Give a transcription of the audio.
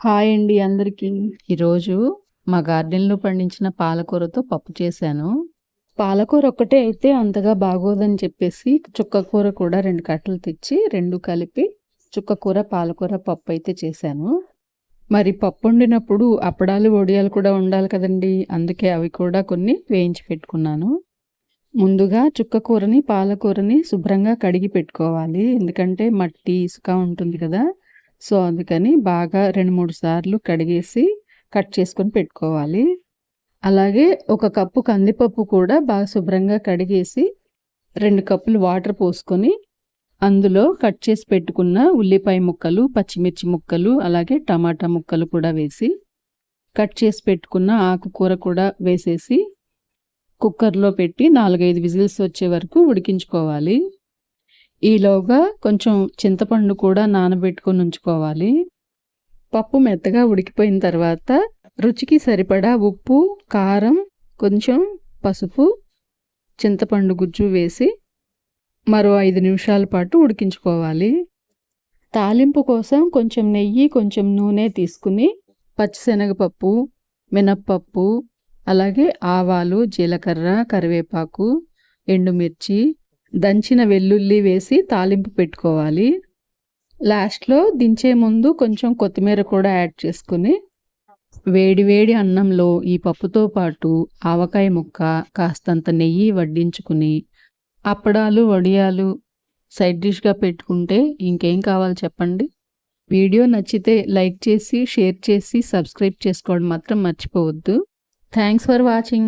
Hi అండి అందరికీ. ఈరోజు మా గార్డెన్లో పండించిన పాలకూరతో పప్పు చేశాను. పాలకూర ఒక్కటే అయితే అంతగా బాగోదని చెప్పేసి చుక్కకూర కూడా రెండు కట్టలు తెచ్చి రెండు కలిపి చుక్కకూర పాలకూర పప్పు అయితే చేశాను. మరి పప్పు వండినప్పుడు అప్పడాలు వడియాలు కూడా ఉండాలి కదండి. అందుకే అవి కూడా కొన్ని వేయించి పెట్టుకున్నాను. ముందుగా చుక్కకూరని పాలకూరని శుభ్రంగా కడిగి పెట్టుకోవాలి. ఎందుకంటే మట్టి ఇసుక ఉంటుంది కదా. సో అందుకని బాగా రెండు మూడు సార్లు కడిగేసి కట్ చేసుకొని పెట్టుకోవాలి. అలాగే ఒక కప్పు కందిపప్పు కూడా బాగా శుభ్రంగా కడిగేసి రెండు కప్పులు వాటర్ పోసుకొని అందులో కట్ చేసి పెట్టుకున్న ఉల్లిపాయ ముక్కలు పచ్చిమిర్చి ముక్కలు అలాగే టమాటా ముక్కలు కూడా వేసి కట్ చేసి పెట్టుకున్న ఆకుకూర కూడా వేసేసి కుక్కర్లో పెట్టి నాలుగైదు విజిల్స్ వచ్చే వరకు ఉడికించుకోవాలి. ఈలోగా కొంచెం చింతపండు కూడా నానబెట్టుకొని ఉంచుకోవాలి. పప్పు మెత్తగా ఉడికిపోయిన తర్వాత రుచికి సరిపడా ఉప్పు కారం కొంచెం పసుపు చింతపండు గుజ్జు వేసి మరో ఐదు నిమిషాల పాటు ఉడికించుకోవాలి. తాలింపు కోసం కొంచెం నెయ్యి కొంచెం నూనె తీసుకుని పచ్చిశనగపప్పు మినప్పప్పు అలాగే ఆవాలు జీలకర్ర కరివేపాకు ఎండుమిర్చి దంచిన వెల్లుల్లి వేసి తాలింపు పెట్టుకోవాలి. లాస్ట్లో దించే ముందు కొంచెం కొత్తిమీర కూడా యాడ్ చేసుకుని వేడివేడి అన్నంలో ఈ పప్పుతో పాటు ఆవకాయ ముక్క కాస్తంత నెయ్యి వడ్డించుకుని అప్పడాలు వడియాలు సైడ్ డిష్గా పెట్టుకుంటే ఇంకేం కావాలి చెప్పండి? వీడియో నచ్చితే లైక్ చేసి షేర్ చేసి సబ్స్క్రైబ్ చేసుకోవడం మాత్రం మర్చిపోవద్దు. Thanks for watching.